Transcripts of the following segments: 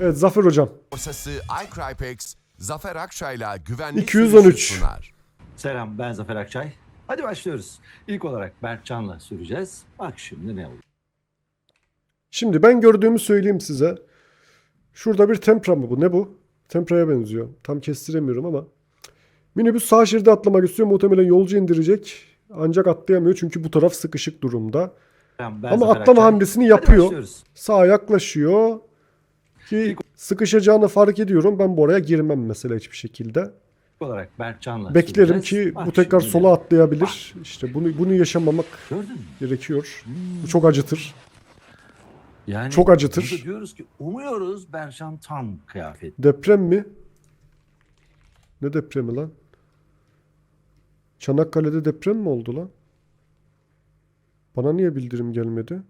Evet Zafer hocam. Borsası iCrypex, Zafer Akçay'la güvenlik 213. sürüşü sunar. Selam ben Zafer Akçay. Hadi başlıyoruz. İlk olarak Berkcan'la süreceğiz. Bak şimdi ne olur. Şimdi ben gördüğümü söyleyeyim size. Şurada bir Tempra mı bu? Ne bu? Tempra'ya benziyor. Tam kestiremiyorum ama. Minibüs sağ şeride atlamak istiyor. Muhtemelen yolcu indirecek. Ancak atlayamıyor çünkü bu taraf sıkışık durumda. Ben, ben Ama Zafer atlama Akçay. hamlesini Hadi yapıyor. başlıyoruz. Sağa yaklaşıyor. Ki sıkışacağını fark ediyorum. Ben bu oraya girmem mesela hiçbir şekilde. Olarak Berkcan'la Beklerim süreceğiz. ki Bak bu tekrar şimdi sola atlayabilir. İşte bunu bunu yaşamamak Gördün mü? gerekiyor. Hmm. Bu çok acıtır. Yani Çok acıtır. burada diyoruz ki umuyoruz Berkcan tam kıyafet. Deprem mi? Ne depremi lan? Çanakkale'de deprem mi oldu lan? Bana niye bildirim gelmedi?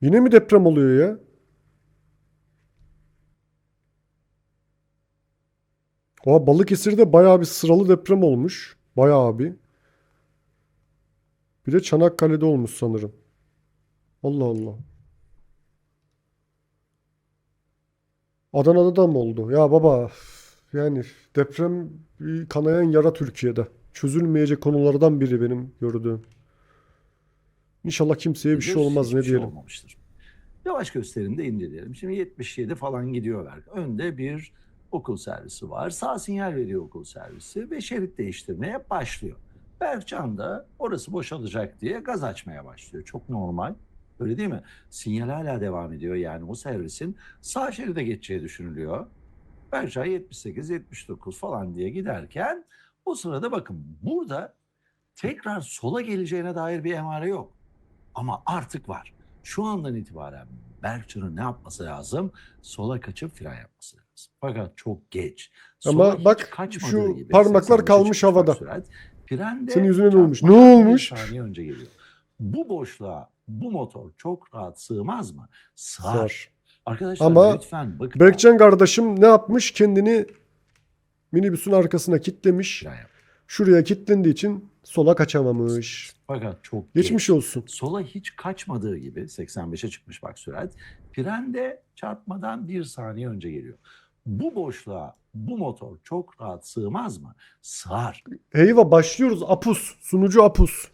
Yine mi deprem oluyor ya? Oha Balıkesir'de bayağı bir sıralı deprem olmuş. Bayağı bir. Bir de Çanakkale'de olmuş sanırım. Allah Allah. Adana'da da mı oldu? Ya baba yani deprem kanayan yara Türkiye'de. Çözülmeyecek konulardan biri benim gördüğüm. İnşallah kimseye bir şey olmaz ne şey diyelim. olmamıştır. Yavaş gösterimde inceleyelim. Şimdi 77 falan gidiyorlar. Önde bir okul servisi var. Sağ sinyal veriyor okul servisi ve şerit değiştirmeye başlıyor. Berkcan da orası boşalacak diye gaz açmaya başlıyor. Çok normal. Öyle değil mi? Sinyal hala devam ediyor. Yani o servisin sağ şeride geçeceği düşünülüyor. Berkcan 78, 79 falan diye giderken o sırada bakın burada tekrar sola geleceğine dair bir emare yok. Ama artık var. Şu andan itibaren Berkcan'ın ne yapması lazım? Sola kaçıp fren yapması lazım. Fakat çok geç. Ama Sola hiç bak, şu gibi, parmaklar 85'e kalmış havada. sürat. Fren de Senin yüzüne ne olmuş? Ne olmuş? saniye önce geliyor. Bu boşluğa bu motor çok rahat sığmaz mı? Sığar. Zor. Arkadaşlar Ama lütfen bakın. Berkcan kardeşim ne yapmış? Kendini minibüsün arkasına kitlemiş. Fren yap. Şuraya kilitlendiği için sola kaçamamış. Fakat çok Geçmiş geç. olsun. sola hiç kaçmadığı gibi 85'e çıkmış bak sürat. Fren de çarpmadan bir saniye önce geliyor. Bu boşluğa bu motor çok rahat sığmaz mı? Sığar. Eyvah başlıyoruz. Apus. Sunucu Apus.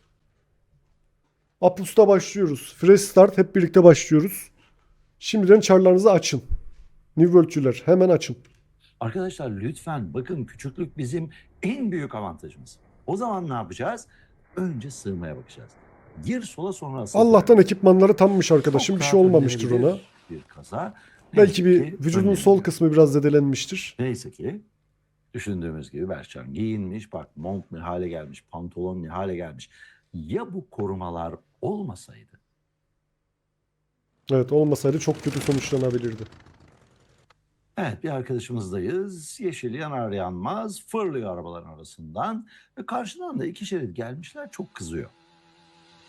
Apus'ta başlıyoruz. Fresh start hep birlikte başlıyoruz. Şimdiden çarlarınızı açın. New World'cüler hemen açın. Arkadaşlar lütfen bakın küçüklük bizim en büyük avantajımız. O zaman ne yapacağız? Önce sığmaya bakacağız. Gir sola sonra asıl. Allah'tan ekipmanları tammış arkadaşım. Çok Bir şey olmamıştır ona. Bir kaza. Belki Neyse bir vücudun sol önlenemiyor. kısmı biraz zedelenmiştir. Neyse ki düşündüğümüz gibi Berçan giyinmiş. Bak mont ne hale gelmiş, pantolon ne hale gelmiş. Ya bu korumalar olmasaydı? Evet olmasaydı çok kötü sonuçlanabilirdi. Evet bir arkadaşımızdayız. Yeşil yanar yanmaz fırlıyor arabaların arasından. Ve karşıdan da iki şerit gelmişler çok kızıyor.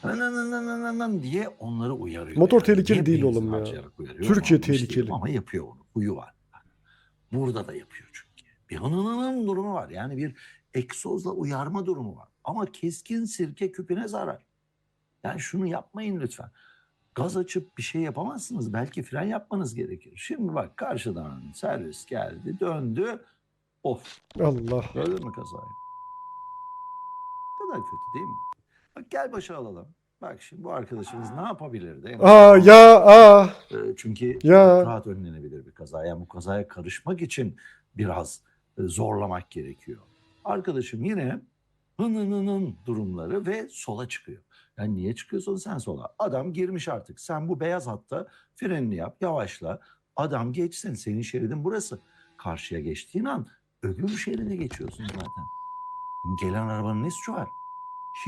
Nanananananan diye onları uyarıyor. Motor tehlikeli niye değil benzin oğlum ya. harcayarak uyarıyor Türkiye anlamış değilim tehlikeli. Ama yapıyor onu. Huyu var. Burada da yapıyor çünkü. Bir hınının durumu var. Yani bir egzozla uyarma durumu var. Ama keskin sirke küpüne zarar. Yani şunu yapmayın lütfen. Gaz açıp bir şey yapamazsınız. Belki fren yapmanız gerekir. Şimdi bak karşıdan servis geldi, döndü. Of, Allah. gördün mü kazayı? Ne kadar kötü değil mi? Bak gel başa alalım. Bak şimdi bu arkadaşımız ne yapabilirdi? En Aa ya aa. e, Çünkü Ya. rahat önlenebilir bir kaza. Yani bu kazaya karışmak için biraz e, zorlamak gerekiyor. Arkadaşım yine hınınının durumları ve sola çıkıyor. Yani niye çıkıyorsun sen sola? Adam girmiş artık. Sen bu beyaz hatta frenini yap, yavaşla. Adam geçsin. Senin şeridin burası. Karşıya geçtiğin an öbür şeride geçiyorsun zaten. Gelen arabanın ne suçu var?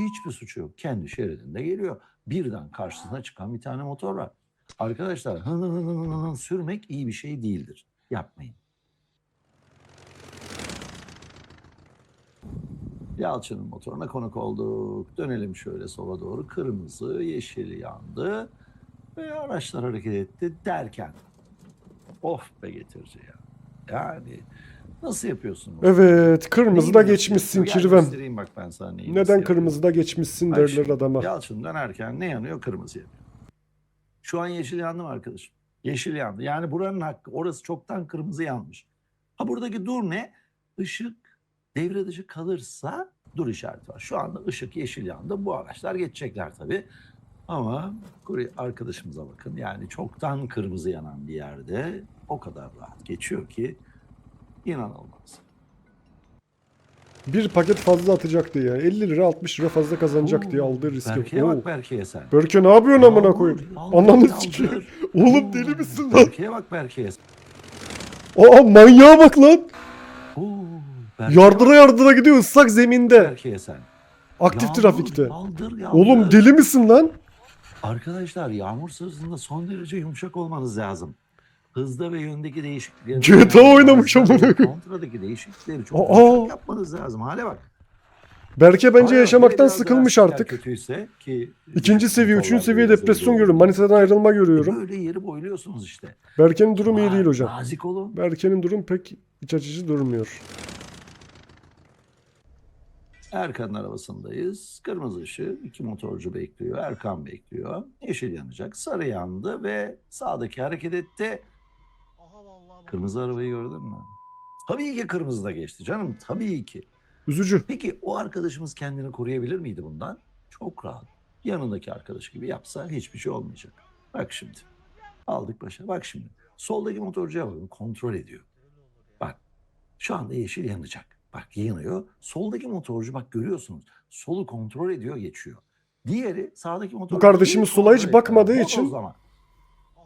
Hiçbir suçu yok. Kendi şeridinde geliyor. Birden karşısına çıkan bir tane motor var. Arkadaşlar hın hın hın hın hın sürmek iyi bir şey değildir. Yapmayın. Yalçın'ın motoruna konuk olduk. Dönelim şöyle sola doğru. Kırmızı, yeşil yandı. Ve araçlar hareket etti derken. Of be getirici ya. Yani nasıl yapıyorsun? bunu? Evet kırmızıda Neyi geçmişsin nasıl yapıyor? Gel kirvem. göstereyim bak ben sana neyi nasıl Neden yapıyorum. kırmızıda geçmişsin Bak derler şimdi, adama. Yalçın dönerken ne yanıyor? Kırmızı yanıyor. Şu an yeşil yandı mı arkadaşım? Yeşil yandı. Yani buranın hakkı. Orası çoktan kırmızı yanmış. Ha buradaki dur ne? Işık devre dışı kalırsa dur işareti var. Şu anda ışık yeşil yandı. Bu araçlar geçecekler tabii. Ama arkadaşımıza bakın. Yani çoktan kırmızı yanan bir yerde o kadar rahat geçiyor ki inanılmaz. Bir paket fazla atacaktı ya. 50 lira 60 lira fazla kazanacak diye aldığı riske. Berke'ye Oo. bak Berke'ye sen. Berke ne yapıyorsun amına koyayım? yağmur. sikeyim. Oğlum deli misin lan? Berke'ye bak Berke'ye. Aa manyağa bak lan. Oo, Yardıra yardıra gidiyor ıslak zeminde. Berke'ye sen. Aktif Yağmur, trafikte. yağdır, yağdır. Oğlum deli misin lan? Arkadaşlar yağmur sırasında son derece yumuşak olmanız lazım. Hızda ve yöndeki değişiklikleri... GTA oynamış amına koyayım. Kontradaki değişiklikleri çok Aa! yumuşak yapmanız lazım. Hale bak. Berke bence Hala yaşamaktan biraz daha sıkılmış lastikler artık. Kötüyse ki İkinci seviye, üçüncü seviye depresyon görüyorum. oluyor. Manitadan ayrılma görüyorum. Böyle yeri boyluyorsunuz işte. Berke'nin durumu iyi değil hocam. Nazik olun. Berke'nin durum pek iç açıcı durmuyor. Erkan'ın arabasındayız. Kırmızı ışık. iki motorcu bekliyor. Erkan bekliyor. Yeşil yanacak. Sarı yandı ve sağdaki hareket etti. Kırmızı arabayı gördün mü? Tabii ki kırmızı da geçti canım. Tabii ki. Üzücü. Peki o arkadaşımız kendini koruyabilir miydi bundan? Çok rahat. Yanındaki arkadaş gibi yapsa hiçbir şey olmayacak. Bak şimdi. Aldık başa. Bak şimdi. Soldaki motorcuya bakın. Kontrol ediyor. Bak. Şu anda yeşil yanacak. Bak yanıyor. Soldaki motorcu bak görüyorsunuz. Solu kontrol ediyor geçiyor. Diğeri sağdaki motorcu. kardeşimiz hiç sola hiç bakmadığı için- Bodozlama.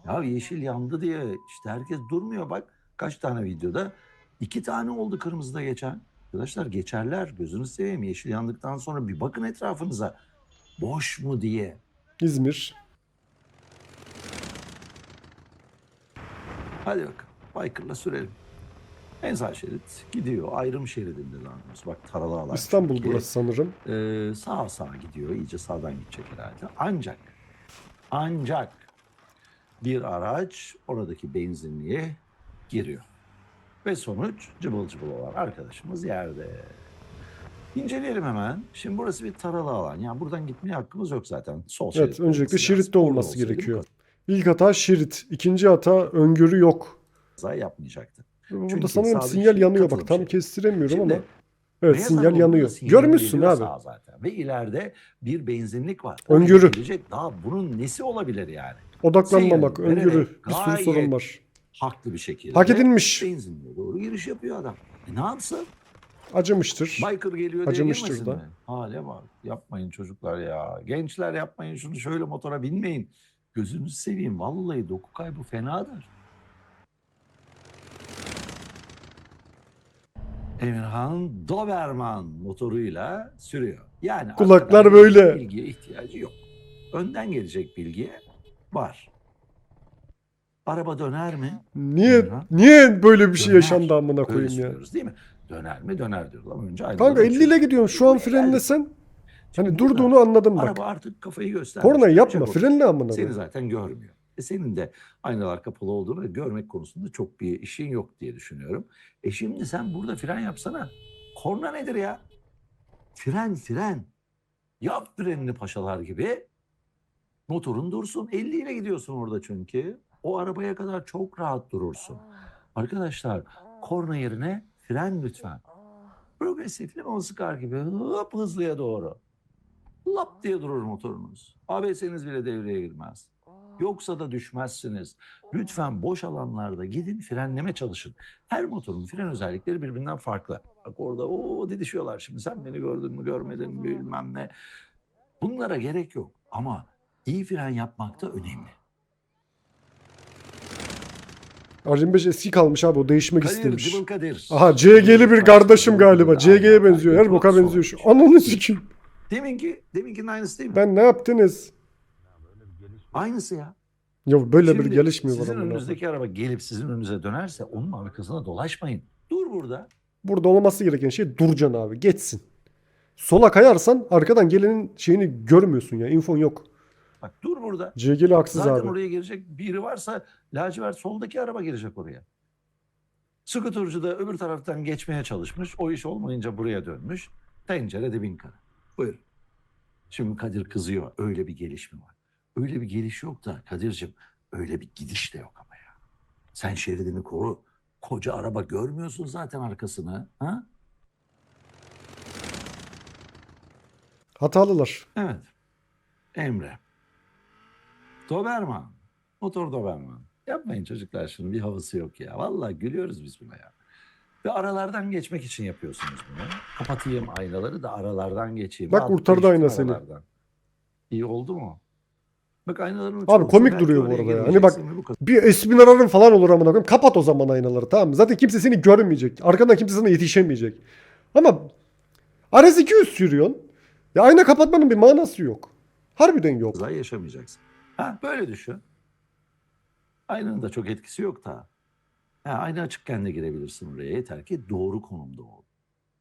Ya yeşil yandı diye işte herkes durmuyor bak. Kaç tane videoda? iki tane oldu kırmızıda geçen. Arkadaşlar geçerler. Gözünüzü seveyim. Yeşil yandıktan sonra bir bakın etrafınıza. Boş mu diye. İzmir. Hadi bakalım. Biker'la sürelim. En sağ şerit gidiyor. Ayrım şeridinde daha doğrusu. Bak taralı alan. İstanbul çünkü. burası sanırım. Ee, sağa sağa gidiyor. İyice sağdan gidecek herhalde. Ancak ancak bir araç oradaki benzinliğe giriyor. Ve sonuç cıbıl cıbıl olan arkadaşımız yerde. İnceleyelim hemen. Şimdi burası bir taralı alan. Yani buradan gitmeye hakkımız yok zaten. Sol Evet şerit öncelikle olması şeritte olması bu gerekiyor. İlk hata şerit. ikinci hata öngörü yok. Kaza yapmayacaktı. Burada Çünkü sanırım sinyal yanıyor bak tam kestiremiyorum Şimdi ama. Evet Beyaz sinyal yanıyor. sinyal Görmüşsün abi. zaten. Ve ileride bir benzinlik var. Oraya Öngörü. gelecek. Daha bunun nesi olabilir yani? Odaklanmamak, Sinyal öngörü. Bir sürü sorun var. Haklı bir şekilde. Hak edilmiş. Benzinliğe doğru giriş yapıyor adam. E ne yapsın? Acımıştır. Biker geliyor Acımıştır da. mi? Hale bak. Yapmayın çocuklar ya. Gençler yapmayın şunu şöyle motora binmeyin. Gözünüzü seveyim. Vallahi doku kaybı fenadır. Emirhan Doberman motoruyla sürüyor. Yani Kulaklar böyle. Bilgiye ihtiyacı yok. Önden gelecek bilgiye var. Araba döner mi? Niye Emirhan. niye böyle bir şey Döner. yaşandı amına koyayım ya? değil mi? Döner mi? Döner diyoruz ama önce Kanka 50 ile gidiyorsun şu an frenlesen. Hani durduğunu anladım bak. Araba artık kafayı göstermiş. Korna yapma frenle amına Seni zaten görmüyor. Senin de aynalar kapalı olduğunu görmek konusunda çok bir işin yok diye düşünüyorum. E şimdi sen burada fren yapsana. Korna nedir ya? Fren fren. Yap frenini paşalar gibi. Motorun dursun. 50 ile gidiyorsun orada çünkü. O arabaya kadar çok rahat durursun. Arkadaşlar korna yerine fren lütfen. Progresif limon sıkar gibi hop hızlıya doğru. Lap diye durur motorunuz. ABS'niz bile devreye girmez. Yoksa da düşmezsiniz. Lütfen boş alanlarda gidin frenleme çalışın. Her motorun fren özellikleri birbirinden farklı. Bak orada o didişiyorlar şimdi. Sen beni gördün mü görmedin mi bilmem ne. Bunlara gerek yok. Ama iyi fren yapmak da önemli. R25 eski kalmış abi o değişmek Kadir, istemiş. Kadir. Aha CG'li bir kardeşim galiba. CG'ye benziyor. Her boka benziyor şu. Ananı sikeyim. Deminki, deminkinin aynısı değil mi? Ben ne yaptınız? Aynısı ya. Ya böyle bir Şimdi gelişmiyor Sizin önünüzdeki araba gelip sizin önünüze dönerse onun arkasına dolaşmayın. Dur burada. Burada olması gereken şey duracaksın abi. Geçsin. Sola kayarsan arkadan gelenin şeyini görmüyorsun ya. infon yok. Bak dur burada. CG'li haksız Zaten abi. oraya girecek biri varsa lacivert soldaki araba girecek oraya. Skuturcu da öbür taraftan geçmeye çalışmış. O iş olmayınca buraya dönmüş. Tencere dibin kara. Buyur. Şimdi Kadir kızıyor. Öyle bir gelişme var. Öyle bir geliş yok da Kadir'cim öyle bir gidiş de yok ama ya. Sen şeridini koru. Koca araba görmüyorsun zaten arkasını. Ha? Hatalılar. Evet. Emre. Doberman. Motor Doberman. Yapmayın çocuklar şunu bir havası yok ya. Vallahi gülüyoruz biz buna ya. Ve aralardan geçmek için yapıyorsunuz bunu. Kapatayım aynaları da aralardan geçeyim. Bak Al, kurtardı geçtim ayna seni. aralardan. İyi oldu mu? Bak aynaların Abi komik duruyor bu arada ya. Hani bak bir esmin ararım falan olur amına koyayım. Kapat o zaman aynaları tamam mı? Zaten kimse seni görmeyecek. Arkadan kimse sana yetişemeyecek. Ama RS200 sürüyorsun. Ya ayna kapatmanın bir manası yok. Harbiden yok. Zaten yaşamayacaksın. Ha, böyle düşün. Aynanın da çok etkisi yok da. Ha, ayna açıkken de girebilirsin oraya. Yeter ki doğru konumda ol.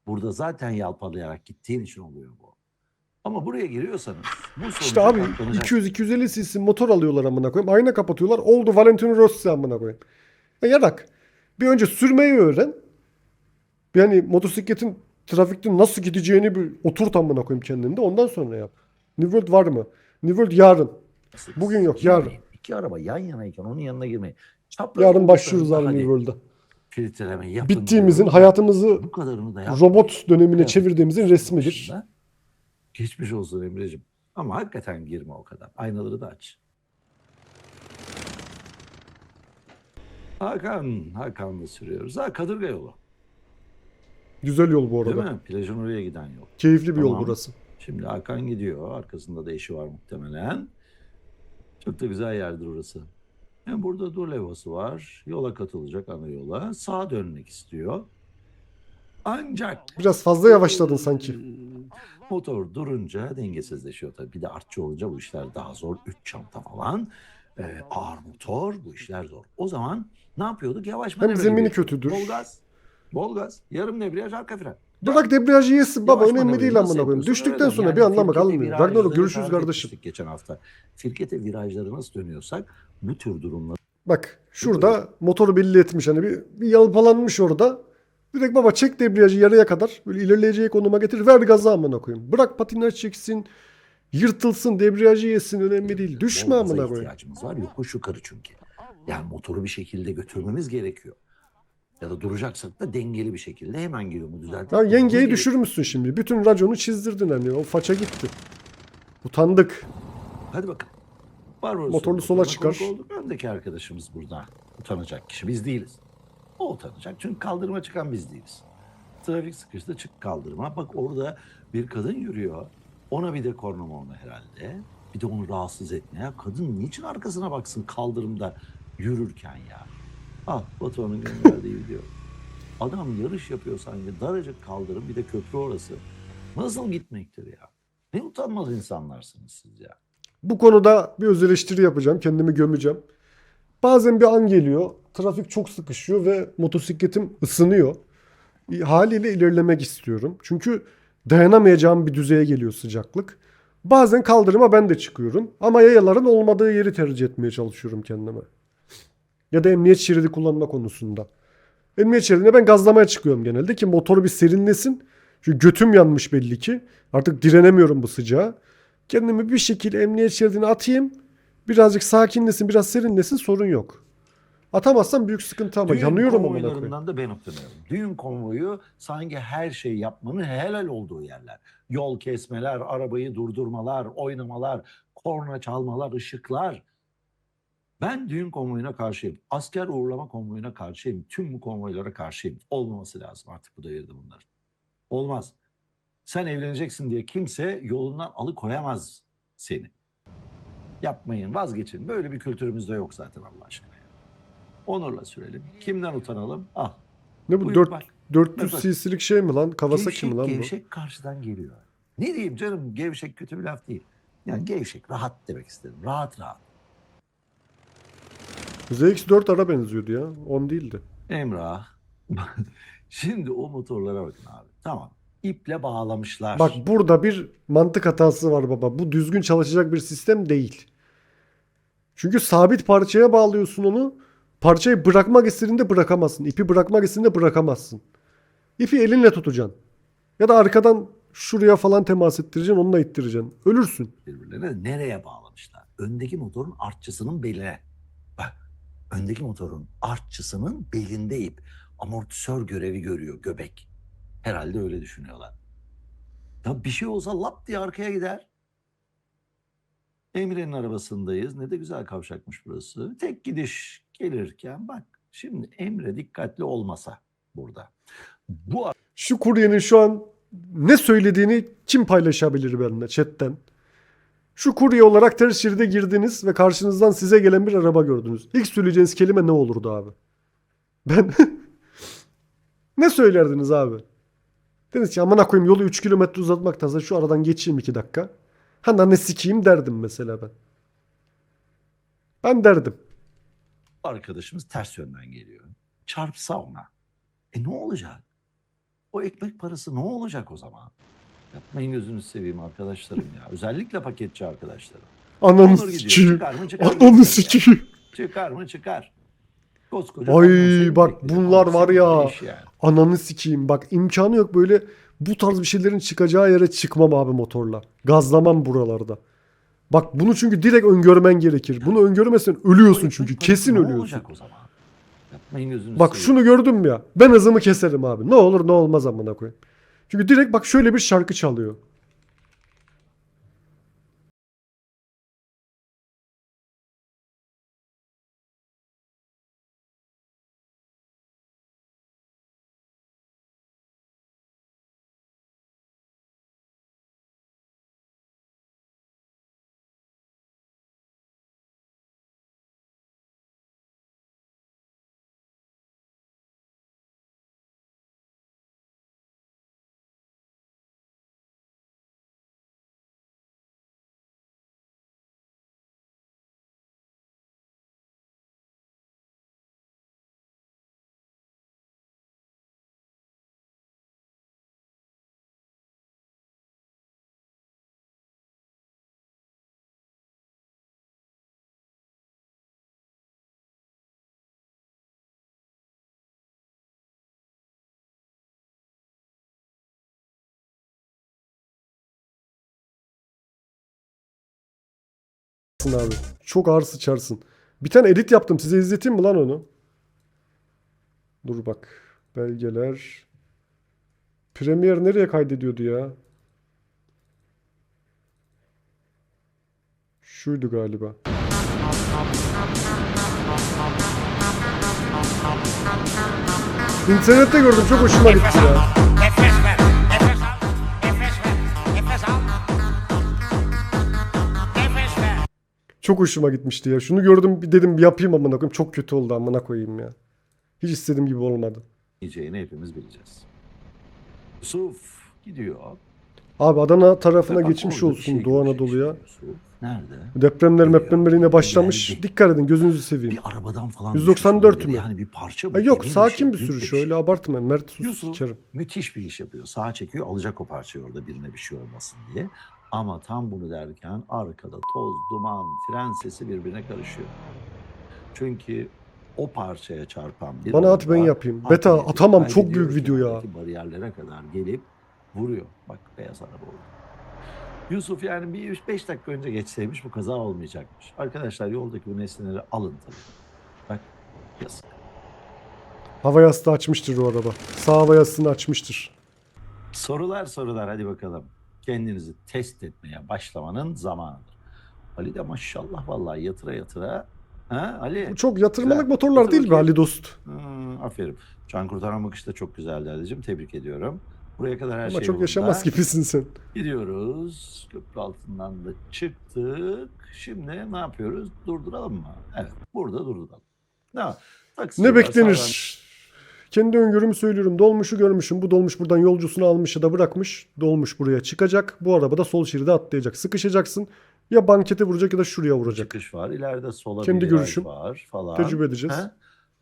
Burada zaten yalpalayarak gittiğin için oluyor bu. Ama buraya giriyorsanız bu İşte abi katlanacak- 200-250 cc motor alıyorlar amına koyayım. Ayna kapatıyorlar. Oldu Valentino Rossi amına koyayım. Ya yarak. Bir önce sürmeyi öğren. Hani motosikletin trafikte nasıl gideceğini bir oturt amına koyayım kendinde. Ondan sonra yap. New World var mı? New World yarın. Bugün yok, yarın. Girmeyin. İki araba yan yanayken onun yanına girmeyin. Çapraz Yarın başlıyoruz abi hadi New World'a. Filtreleme yapın. Bittiğimizin, diyorum. hayatımızı bu kadarını da yapın. robot dönemine çevirdiğimizin resmidir. Başında. Geçmiş olsun Emre'cim. Ama hakikaten girme o kadar. Aynaları da aç. Hakan, Hakan'la sürüyoruz. Ha Kadırga yolu. Güzel yol bu Değil arada. mi? Plajın oraya giden yol. Keyifli bir yol Tamam. burası. Şimdi Hakan gidiyor. Arkasında da eşi var muhtemelen. Çok da güzel yerdir orası. Hem burada dur levhası var. Yola katılacak ana yola. Sağa dönmek istiyor. Ancak Biraz fazla yavaşladın sanki. Motor durunca dengesizleşiyor tabii. Bir de artçı olunca bu işler daha zor. Üç çanta falan. Ee, ağır motor bu işler zor. O zaman ne yapıyorduk? Yavaş Hem manevra zemini gibi. kötüdür. Bol gaz. Bol gaz. Yarım debriyaj arka fren. Bırak debriyajı yesin baba Yavaş önemli değil amına koyayım. Düştükten sonra Yani bir anlamı kalmıyor. Ragnarok görüşürüz kardeşim. geçen hafta. Firkete virajları nasıl dönüyorsak bu tür durumları Bak şurada motoru belli etmiş hani bir, bir yalpalanmış orada. Direkt baba çek debriyajı yarıya kadar böyle ilerleyeceği konuma getir ver gazı amına koyayım. Bırak patinaj çeksin yırtılsın debriyajı yesin önemli değil. Düşme bol gaza amına koyayım. ihtiyacımız var. Yokuş yukarı çünkü. Yani motoru bir şekilde götürmemiz gerekiyor. Ya da duracaksak da dengeli bir şekilde hemen geliyor düzeltip. Ya yengeyi düşürmüşsün şimdi. Bütün raconu çizdirdin hani o faça gitti. Utandık. Hadi bakalım. Var orası. Motorlu sola Motoruna çıkar. olduk. Öndeki arkadaşımız burada. Utanacak kişi biz değiliz. O utanacak çünkü kaldırıma çıkan biz değiliz. Trafik sıkıştı çık kaldırıma. Bak orada bir kadın yürüyor. Ona bir de kornama onu herhalde. Bir de onu rahatsız etme ya. Kadın niçin arkasına baksın kaldırımda yürürken ya? Al Batuhan'ın gönderdiği video. Adam yarış yapıyor sanki. Daracık kaldırım bir de köprü orası. Nasıl gitmektir ya? Ne utanmaz insanlarsınız siz ya. Bu konuda bir öz eleştiri yapacağım. Kendimi gömeceğim. Bazen bir an geliyor. Trafik çok sıkışıyor ve motosikletim ısınıyor. Haliyle ilerlemek istiyorum. Çünkü dayanamayacağım bir düzeye geliyor sıcaklık. Bazen kaldırıma ben de çıkıyorum. Ama yayaların olmadığı yeri tercih etmeye çalışıyorum kendime. Ya da emniyet şeridi kullanma konusunda. Emniyet şeridine ben gazlamaya çıkıyorum genelde ki motor bir serinlesin. Çünkü götüm yanmış belli ki. Artık direnemiyorum bu sıcağa. Kendimi bir şekilde emniyet şeridine atayım. Birazcık sakinlesin, biraz serinlesin sorun yok. Atamazsam büyük sıkıntı ama Düğün yanıyorum amına koyayım. konvoylarından da ben utanıyorum. Düğün konvoyu sanki her şeyi yapmanın helal olduğu yerler. Yol kesmeler, arabayı durdurmalar, oynamalar, korna çalmalar, ışıklar. Ben düğün konvoyuna karşıyım. Asker uğurlama konvoyuna karşıyım. Tüm bu konvoylara karşıyım. Olmaması lazım artık bu devirde bunlar. Olmaz. Sen evleneceksin diye kimse yolundan alıkoyamaz seni. Yapmayın, vazgeçin. Böyle bir kültürümüzde yok zaten Allah aşkına. Onurla sürelim. Kimden utanalım? Al. Ne bu Buyur 4, bak. 400 Bak. cc'lik şey mi lan? Kawasaki gevşek, mi lan bu? gevşek karşıdan geliyor. Ne diyeyim canım gevşek kötü bir laf değil. Yani gevşek, rahat demek istedim. Rahat rahat. ZX4 ara benziyordu ya. 10 değildi. Emrah. Şimdi o motorlara bakın abi. Tamam. İple bağlamışlar. Bak burada bir mantık hatası var baba. Bu düzgün çalışacak bir sistem değil. Çünkü sabit parçaya bağlıyorsun onu. Parçayı bırakmak istediğinde bırakamazsın. İpi bırakmak istediğinde bırakamazsın. İpi elinle tutacaksın. Ya da arkadan şuraya falan temas ettireceksin onunla ittireceksin. Ölürsün. birbirlerine nereye bağlamışlar? Öndeki motorun artçısının beline. Bak öndeki motorun artçısının belinde ip. Amortisör görevi görüyor göbek. Herhalde öyle düşünüyorlar. Ya bir şey olsa lap diye arkaya gider. Emre'nin arabasındayız. Ne de güzel kavşakmış burası. Tek gidiş gelirken bak şimdi Emre dikkatli olmasa burada. Bu Şu kuryenin şu an ne söylediğini kim paylaşabilir benimle chatten? Şu kurye olarak ters şeride girdiniz ve karşınızdan size gelen bir araba gördünüz. İlk söyleyeceğiniz kelime ne olurdu abi? Ben ne söylerdiniz abi? Deniz ki amına koyayım yolu 3 kilometre uzatmaktansa şu aradan geçeyim 2 dakika. Ha ne sikeyim derdim mesela ben. Ben derdim. Arkadaşımız ters yönden geliyor. Çarpsa ona. E ne olacak? O ekmek parası ne olacak o zaman? Yapmayın gözünü seveyim arkadaşlarım ya. Özellikle paketçi arkadaşlarım. Ananı Onur gidiyor. sikeyim. Çıkar mı çıkar mı? Ananı sikeyim. Çıkar mı çıkar. Koskoca Ay, kamyon bak bunlar var ya. iş yani. Ananı sikeyim. Bak imkanı yok böyle bu tarz bir şeylerin çıkacağı yere çıkmam abi motorla. Gazlamam buralarda. Bak bunu çünkü direkt öngörmen gerekir. Bunu öngörmezsen O ölüyorsun çünkü. Kesin ölüyorsun. Bak şunu gördüm ya. Ben hızımı keserim abi. Ne olur ne olmaz amına koyayım. Çünkü direkt bak şöyle bir şarkı çalıyor. Abi. Çok ağır sıçarsın. Bir tane edit yaptım. Size izleteyim mi lan onu? Dur bak. Belgeler. Premiere nereye kaydediyordu ya? Şuydu galiba. İnternette gördüm çok hoşuma gitti ya. Çok hoşuma gitmişti ya. Şunu gördüm bir dedim bir yapayım amına koyayım. Çok kötü oldu amına koyayım ya. Hiç istediğim gibi olmadı. Yiyeceğini hepimiz bileceğiz. Yusuf gidiyor. Abi Adana tarafına Bak, geçmiş orada bir olsun şey Doğu görecek Anadolu'ya. şimdi Yusuf. Nerede? Depremler Geliyor. yine başlamış. Geldi. Dikkat edin gözünüzü seveyim. Bir arabadan falan 194 düşmüş olabilir. mü? Yani bir parça bu. Ay yok derin bir sakin şey, bir büyük sürü bir şöyle şey. abartma Mert sus Yusuf sikerim. müthiş bir iş yapıyor. Sağa çekiyor alacak o parçayı orada birine bir şey olmasın diye. Ama tam bunu derken arkada toz, duman, fren sesi birbirine karışıyor. Çünkü o parçaya çarpan bir Bana at ben yapayım. Beta atamam çok büyük video ya. bariyerlere kadar gelip vuruyor. Bak beyaz araba oldu. Yusuf yani bir 5 dakika önce geçseymiş bu kaza olmayacakmış. Arkadaşlar yoldaki bu nesneleri alın tabii. Bak yazık. Hava yastığı açmıştır o araba. Sağ hava yastığını açmıştır. Sorular sorular hadi bakalım. Kendinizi test etmeye başlamanın zamanıdır. Ali de maşallah vallahi yatıra yatıra. Ha Ali? Bu çok yatırmalık Güzel. motorlar Yatır değil mi. Ali dost? Hmm, aferin. Can kurtaran bakış da çok güzeldi Ali'cim. Tebrik ediyorum. Buraya kadar her Ama şey çok yolunda. yaşamaz gibisin sen. Gidiyoruz. Köprü altından da çıktık. Şimdi ne yapıyoruz? Durduralım mı? Evet. Burada durduralım. Ne, Ne beklenir? sağdan- Kendi öngörümü söylüyorum. Dolmuşu görmüşüm. Bu dolmuş buradan yolcusunu almış ya da bırakmış. Dolmuş buraya çıkacak. Bu araba da sol şeride atlayacak. Sıkışacaksın. Ya bankete vuracak ya da şuraya vuracak. Çıkış var. İleride sola Kendi bir görüşüm. var falan. Tecrübe edeceğiz. Ha?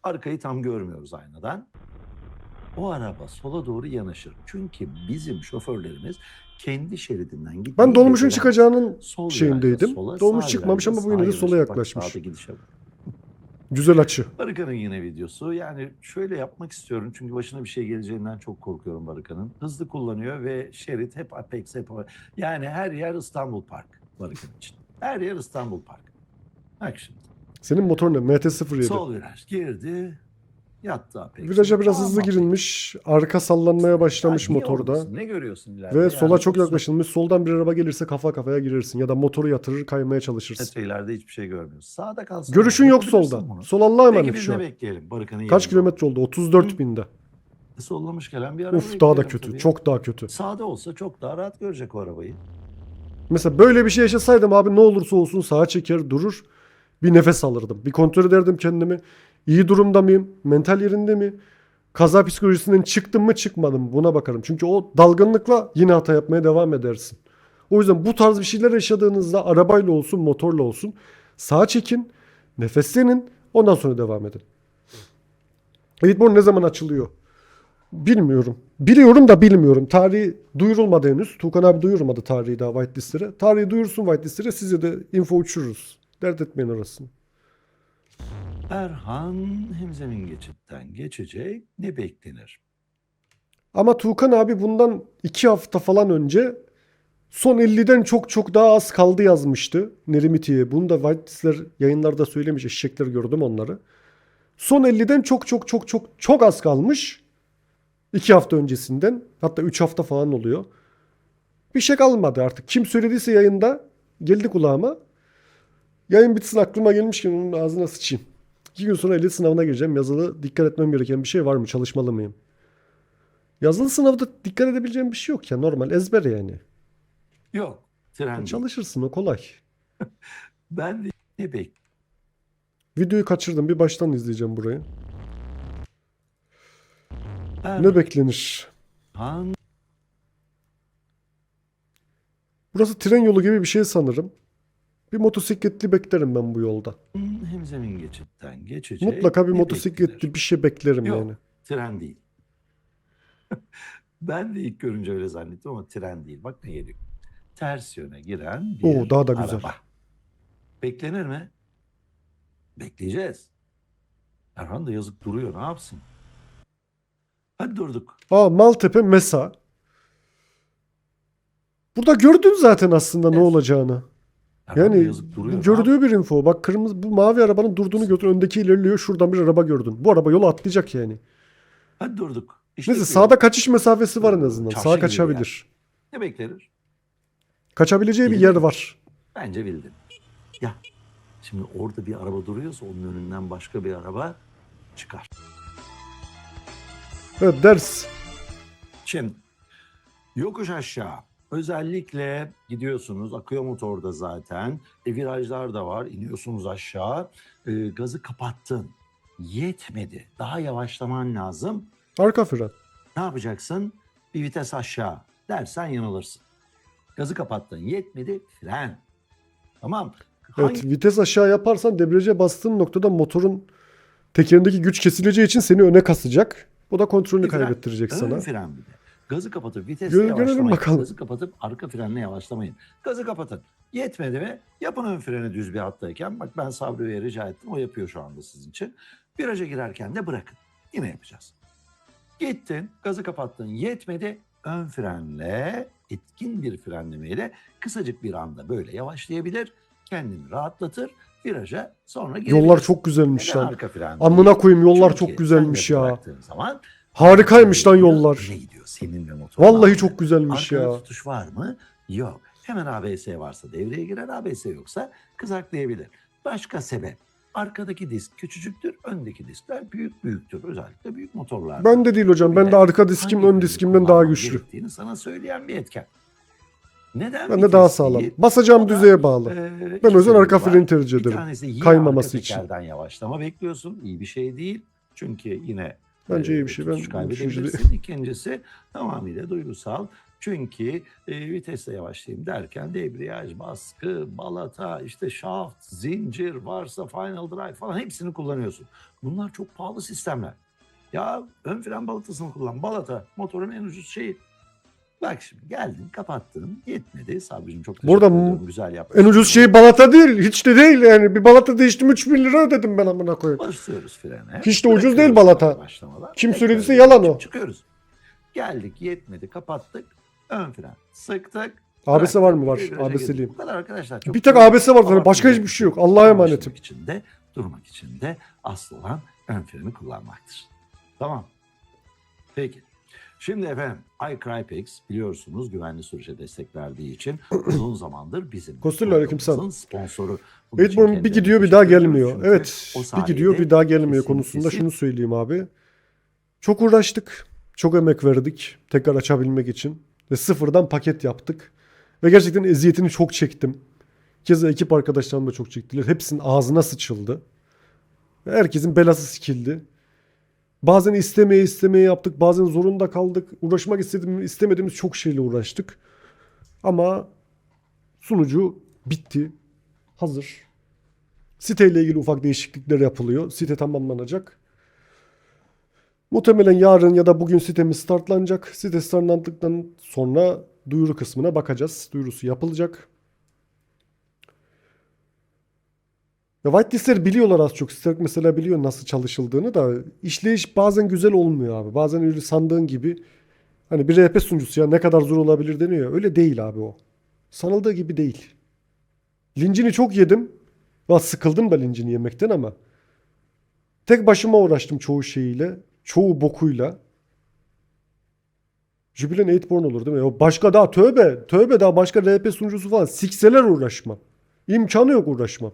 Arkayı tam görmüyoruz aynadan. O araba sola doğru yanaşır. Çünkü bizim şoförlerimiz kendi şeridinden gitmeyi Ben dolmuşun çıkacağının Sol şeyindeydim. sola, Dolmuş çıkmamış ama bu yine de sola yaklaşmış. bak. Güzel açı. Barıkan'ın yine videosu. Yani şöyle yapmak istiyorum çünkü başına bir şey geleceğinden çok korkuyorum Barıkan'ın. Hızlı kullanıyor ve şerit hep Apex hep yani her yer İstanbul Park Barıkan için. Her yer İstanbul Park. Bak şimdi. Senin motor ne? MT-07. Sol viraj girdi. Yattı Apex. Viraja biraz hızlı girilmiş. Arka sallanmaya başlamış Ya niye motorda. olmasın? Ne görüyorsun ileride? Ve sola çok yaklaşılmış. Soldan bir araba gelirse kafa kafaya girersin. Ya da motoru yatırır kaymaya çalışırsın. metre ileride hiçbir şey görmüyorsun. Sağda kalsın. Görüşün yok Yapabilirsin solda. bunu. Sol Allah'a Peki emanet biz şu ne an. bekleyelim Barıkan'ın Kaç kilometre oldu? 34 binde. Sollamış gelen bir araba Uf daha da bekleyelim kötü. tabii. Çok daha kötü. Sağda olsa çok daha rahat görecek o arabayı. Mesela böyle bir şey yaşasaydım abi ne olursa olsun sağa çeker durur. Bir nefes alırdım. Bir kontrol ederdim kendimi. İyi durumda mıyım? Mental yerinde mi? Kaza psikolojisinden çıktım mı çıkmadım mı? Buna bakarım. Çünkü o dalgınlıkla yine hata yapmaya devam edersin. O yüzden bu tarz bir şeyler yaşadığınızda arabayla olsun motorla olsun sağa çekin. Nefeslenin. Ondan sonra devam edin. Eğitmen ne zaman açılıyor? Bilmiyorum. Biliyorum da bilmiyorum. Tarihi duyurulmadı henüz. Tuğkan abi duyurmadı tarihi daha whitelistlere. Tarihi duyursun whitelistlere size de info uçururuz. Dert etmeyin orasını. Erhan hemzemin geçitten geçecek. Ne beklenir? Ama Tuğkan abi bundan iki hafta falan önce son 50'den çok çok daha az kaldı yazmıştı. Nerimiti'ye. Bunu da whitelistler yayınlarda söylemiş. Eşekler gördüm onları. Son 50'den çok çok çok çok çok az kalmış. İki hafta öncesinden. Hatta üç hafta falan oluyor. Bir şey kalmadı artık. Kim söylediyse yayında geldi kulağıma. Yayın bitsin aklıma gelmişken onun ağzına sıçayım. İki gün sonra ehliyet sınavına gireceğim. Yazılı dikkat etmem gereken bir şey var mı? Çalışmalı mıyım? Yazılı sınavda dikkat edebileceğim bir şey yok ya. Normal ezber yani. Yok. Tren. Çalışırsın o kolay. Ben de ne bek Videoyu kaçırdım. Bir baştan izleyeceğim burayı. Erhan Ne beklenir? Burası tren yolu gibi bir şey sanırım. Bir motosikletli beklerim ben bu yolda. hemzemin geçitten geçecek. Mutlaka bir Ne motosikletli beklenir? bir şey beklerim Yok. yani. Tren değil. ben de ilk görünce öyle zannettim ama tren değil. Bak ne geliyor. Ters yöne giren bir Oo, daha da güzel. araba. Beklenir mi? Bekleyeceğiz. Erhan da yazık duruyor. Ne yapsın? Hadi durduk. Aa Maltepe Mesa. Burada gördün zaten aslında ne Evet. olacağını. Yani yazık duruyor. Gördüğü bir info. Bak kırmızı bu mavi arabanın durduğunu gördün. Öndeki ilerliyor. Şuradan bir araba gördün. Bu araba yolu atlayacak yani. Hadi durduk. İşte Neyse sağda kaçış mesafesi var en azından. Çarşı Sağa kaçabilir. Ne beklenir? Kaçabileceği bir Bildim. yer var. Bence bildin. Ya şimdi orada bir araba duruyorsa onun önünden başka bir araba çıkar. Evet ders. Şimdi yokuş aşağı özellikle gidiyorsunuz akıyor motorda zaten. E, virajlar da var iniyorsunuz aşağı. E, gazı kapattın. Yetmedi. Daha yavaşlaman lazım. Arka fren. ne yapacaksın? Bir vites aşağı dersen yanılırsın. Gazı kapattın. Yetmedi. Fren. Tamam. Evet vites aşağı yaparsan debriyaja bastığın noktada motorun tekerindeki güç kesileceği için seni öne kasacak. Bu da kontrolünü fren, kaybettirecek Ön sana. fren bir de. Gazı kapatıp vitesle Gö- görelim yavaşlamayın. bakalım. Gazı kapatıp arka frenle yavaşlamayın. Gazı kapatın. Yetmedi mi? Yapın ön freni düz bir hattayken. Bak ben Sabri Bey'e rica ettim. O yapıyor şu anda sizin için. Viraja girerken de bırakın. Yine yapacağız. Gittin, gazı kapattın. Yetmedi. Ön frenle, etkin bir frenlemeyle kısacık bir anda böyle yavaşlayabilir. Kendini rahatlatır. Viraja sonra girebilir. Yollar çok güzelmiş Neden lan. arka fren Amına koyayım yollar Çünkü çok güzelmiş sen de ya. bıraktığın Zaman Harikaymış lan yollar. öne gidiyor senin ve motorun. Vallahi çok güzelmiş Arkada ya. tutuş var mı? Yok. Hemen ABS varsa devreye girer, ABS yoksa kızaklayabilir. Başka sebep. Arkadaki disk küçücüktür, öndeki diskler büyük büyüktür. Özellikle büyük motorlarda. Ben de değil hocam. Ben de arka diskim ön diskimden daha güçlü. gerektiğini sana söyleyen bir etken. Neden? Ben de daha sağlam. Basacağım düzeye bağlı. e, Ben özel arka freni tercih ederim. Kaymaması için. yavaşlama bekliyorsun. İyi bir şey değil. Çünkü yine Bence iyi bir şey. Ben kaybedebilirsin. İkincisi tamamıyla duygusal. Çünkü e, vitesle yavaşlayayım derken debriyaj, baskı, balata, işte şaft, zincir varsa final drive falan hepsini kullanıyorsun. Bunlar çok pahalı sistemler. Ya ön fren balatasını kullan. Balata motorun en ucuz şeyi. Bak şimdi geldin kapattın yetmedi. Sabrıcığım çok Burada teşekkür ediyorum. Güzel yaptın. En ucuz şey balata değil. Hiç de değil yani. Bir balata değiştim 3 bin lira ödedim ben amına koyayım. Basıyoruz frene. Hiç de ucuz değil balata. başlamadan. Kim Tekrar söylediyse yalan o. Çıkıyoruz. Geldik yetmedi kapattık. Ön fren sıktık. ABS var mı? Var. ABS'liyim. Bu kadar arkadaşlar. Çok Bir tek. ABS var zaten. Başka hiçbir şey yok. Allah'a emanetim. için de durmak için de asıl olan ön freni kullanmaktır. Tamam. Peki. Şimdi efendim iCrypex biliyorsunuz güvenli sürüşe destek verdiği için uzun zamandır bizim Kostüller aleykümselam. sponsoru. Bunun için Eğitmen bir gidiyor bir daha gelmiyor. Evet. Bir gidiyor bir daha gelmiyor konusunda şunu söyleyeyim abi. Çok uğraştık. Çok emek verdik. Tekrar açabilmek için. Ve sıfırdan paket yaptık. Ve gerçekten eziyetini çok çektim. Keza ekip arkadaşlarım da çok çektiler. Hepsinin ağzına sıçıldı. Herkesin belası sikildi. Bazen istemeye istemeye yaptık. Bazen zorunda kaldık. Uğraşmak istedim, istemediğimiz çok şeyle uğraştık. Ama sunucu bitti. Hazır. Siteyle ilgili ufak değişiklikler yapılıyor. Site tamamlanacak. Muhtemelen yarın ya da bugün sitemiz startlanacak. Site startlandıktan sonra duyuru kısmına bakacağız. Duyurusu yapılacak. Ya whitelistleri biliyorlar az çok. Site mesela biliyor nasıl çalışıldığını da işleyiş bazen güzel olmuyor abi. Bazen öyle sandığın gibi hani bir RP sunucusu ya ne kadar zor olabilir deniyor ya. Öyle değil abi o. Sanıldığı gibi değil. Lincini çok yedim. Valla sıkıldım da lincini yemekten ama. Tek başıma uğraştım çoğu şeyiyle. Çoğu bokuyla. Jubilen 8born olur değil mi? Ya başka daha tövbe. Tövbe daha başka RP sunucusu falan. Sikseler uğraşmam. İmkanı yok uğraşmam.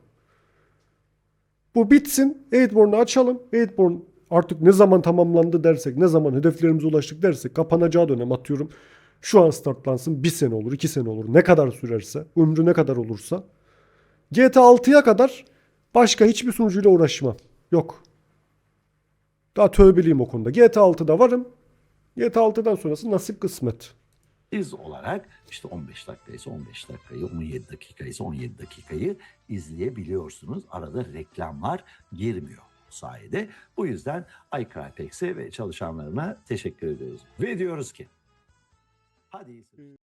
Bu bitsin. 8born'u açalım. 8born artık ne zaman tamamlandı dersek, ne zaman hedeflerimize ulaştık dersek kapanacağı dönem atıyorum. Şu an startlansın. Bir sene olur, iki sene olur. Ne kadar sürerse, ömrü ne kadar olursa. GTA 6'ya kadar başka hiçbir sunucuyla uğraşmam. Yok. Daha tövbeliyim o konuda. GTA 6'da varım. GTA 6'dan sonrası nasip kısmet. Biz olarak işte 15 dakikaysa 15 dakikayı, 17 dakikaysa 17 dakikayı izleyebiliyorsunuz. Arada reklamlar girmiyor sayede. Bu yüzden iCrypex'e ve çalışanlarına teşekkür ediyoruz. Ve diyoruz ki hadi iyi seyirler.